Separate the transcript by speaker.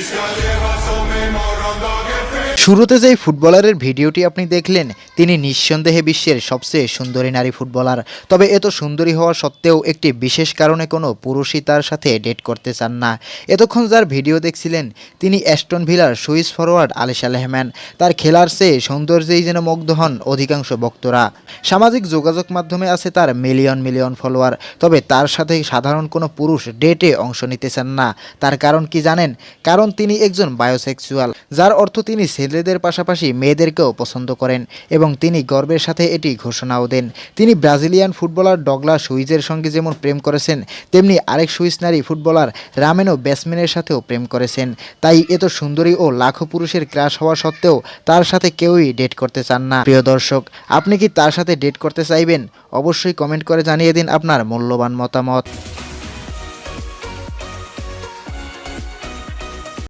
Speaker 1: Vi ska leva som i morgondagen finns শুরুতে যেই ফুটবলারের ভিডিওটি আপনি দেখলেন, তিনি নিঃসন্দেহে বিশ্বের সবচেয়ে সুন্দরী নারী ফুটবলার। তবে এত সুন্দরী হওয়া সত্ত্বেও একটি বিশেষ কারণে কোনো পুরুষই তার সাথে ডেট করতে চান না। এতক্ষণ যার ভিডিও দেখছিলেন, তিনি অ্যাস্টন ভিলার সুইস ফরওয়ার্ড আলিশা লেহম্যান। তার খেলার চেয়ে সৌন্দর্যেই যেন মুগ্ধ হন অধিকাংশ ভক্তরা। সামাজিক যোগাযোগ মাধ্যমে আছে তার মিলিয়ন মিলিয়ন ফলোয়ার, তবে তার সাথে সাধারণ কোনো পুরুষ ডেটে অংশ নিতে চান না। তার কারণ কি জানেন? কারণ তিনি একজন বায়োসেক্সুয়াল, যার অর্থ তিনি ছেলেদের পাশাপাশি মেয়েদেরকেও পছন্দ করেন এবং তিনি গর্বের সাথে এটি ঘোষণাও দেন। তিনি ব্রাজিলিয়ান ফুটবলার ডগলা সুইজের সঙ্গে যেমন প্রেম করেছেন, তেমনি আরেক সুইস নারী ফুটবলার রামেনো ব্যাটসম্যানের সাথেও প্রেম করেছেন। তাই এত সুন্দরী ও লাখো পুরুষের ক্রাশ হওয়া সত্ত্বেও তার সাথে কেউই ডেট করতে চান না। প্রিয় দর্শক, আপনি কি তার সাথে ডেট করতে চাইবেন? অবশ্যই কমেন্ট করে জানিয়ে দিন আপনার মূল্যবান মতামত।